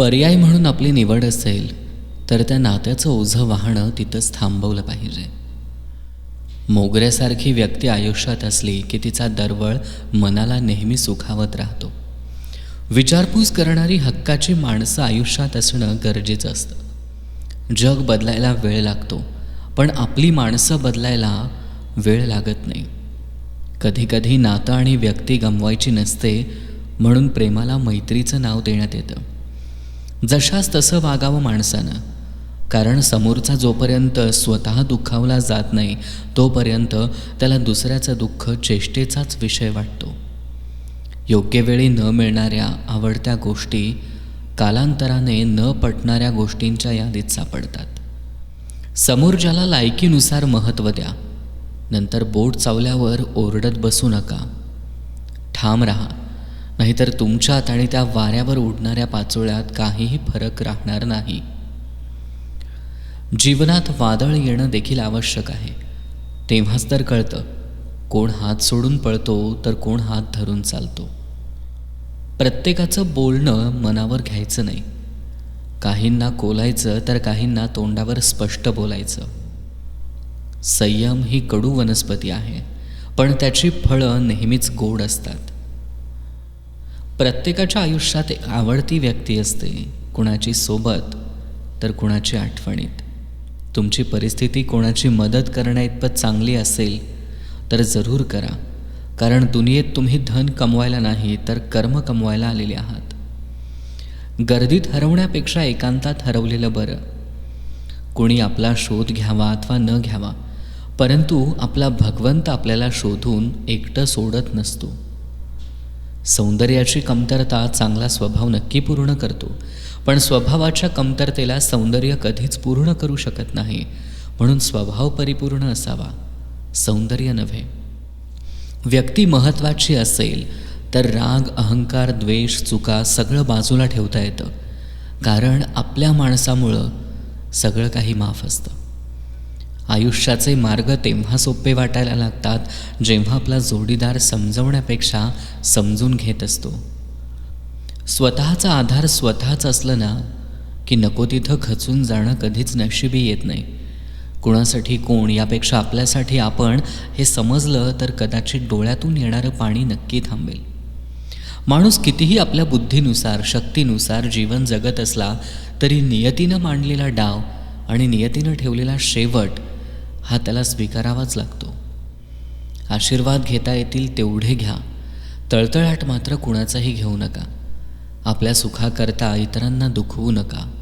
पर्याय म्हणून आपली निवड असेल तर त्या नात्याचं ओझं वाहणं तिथंच थांबवलं पाहिजे. मोगऱ्यासारखी व्यक्ती आयुष्यात असली की तिचा दरवळ मनाला नेहमी सुखावत राहतो. विचारपूस करणारी हक्काची माणसं आयुष्यात असणं गरजेचं असतं. जग बदलायला वेळ लागतो पण आपली माणसं बदलायला वेळ लागत नाही. कधीकधी नातं आणि व्यक्ती गमवायची नसते म्हणून प्रेमाला मैत्रीचं नाव देण्यात येतं. जशास तसं वागावं माणसानं. कारण समोरचा जोपर्यंत स्वतः दुखावला जात नाही तोपर्यंत त्याला दुसऱ्याचं दुःख चेष्टेचाच विषय वाटतो. योग्य वेळी न मिळणाऱ्या आवडत्या गोष्टी कालांतराने न पटणाऱ्या गोष्टींच्या यादीत सापडतात. समोर ज्याला लायकीनुसार महत्त्व द्या नंतर बोट चावल्यावर ओरडत बसू नका. ठाम राहा. नाहीतर तुमच्यात आणि त्या वाऱ्यावर उडणाऱ्या पाचोळ्यात काहीही फरक राहणार नाही. जीवनात वादळ येणं देखील आवश्यक आहे. तेव्हाच तर कळतं कोण हात सोडून पळतो तर कोण हात धरून चालतो. प्रत्येकाचं बोलणं मनावर घ्यायचं नाही. काहींना कोलायचं तर काहींना तोंडावर स्पष्ट बोलायचं. संयम ही कडू वनस्पती आहे पण त्याची फळं नेहमीच गोड असतात. प्रत्येकाच्या आयुष्यात एक आवडती व्यक्ती असते कुणाची सोबत तर कुणाची आठवणीत. तुमची परिस्थिती कोणाची मदत करण्याइतपत चांगली असेल तर जरूर करा. कारण दुनियेत तुम्ही धन कमवायला नाही तर कर्म कमवायला आलेले आहात. गर्दीत हरवण्यापेक्षा एकांतात हरवलेलं बरं. कोणी आपला शोध घ्यावा अथवा न घ्यावा परंतु आपला भगवंत आपल्याला शोधून एकटं सोडत नसतो. सौंदर्याची कमतरता चांगला स्वभाव नक्की पूर्ण करतो. पण स्वभावाच्या कमतरतेला सौंदर्य कधीच पूर्ण करू शकत नाही. म्हणून स्वभाव परिपूर्ण असावा. सौंदर्य नव्हे. व्यक्ती महत्त्वाची असेल तर राग अहंकार द्वेष चुका सगळं बाजूला ठेवता येतं. कारण आपल्या माणसामुळं सगळं काही माफ असतं. आयुष्याचे मार्ग तेव्हा सोपे वाटायला लागतात जेव्हा आपला जोडीदार समजवण्यापेक्षा समजून घेत असतो. स्वतःचा आधार स्वतःच असलं ना की नको तिथं खचून जाणं कधीच नशिबी येत नाही. कुणासाठी कोण यापेक्षा आपल्यासाठी आपण हे समजलं तर कदाचित डोळ्यातून येणारं पाणी नक्की थांबेल. माणूस कितीही आपल्या बुद्धीनुसार शक्तीनुसार जीवन जगत असला तरी नियतीनं मांडलेला डाव आणि नियतीनं ठेवलेला शेवट हा त्याला स्वीकारावाच लागतो. आशीर्वाद घेता येतील तेवढे घ्या. तळतळाट मात्र कुणाचाही घेऊ नका. आपल्या सुखाकरता इतरांना दुखवू नका.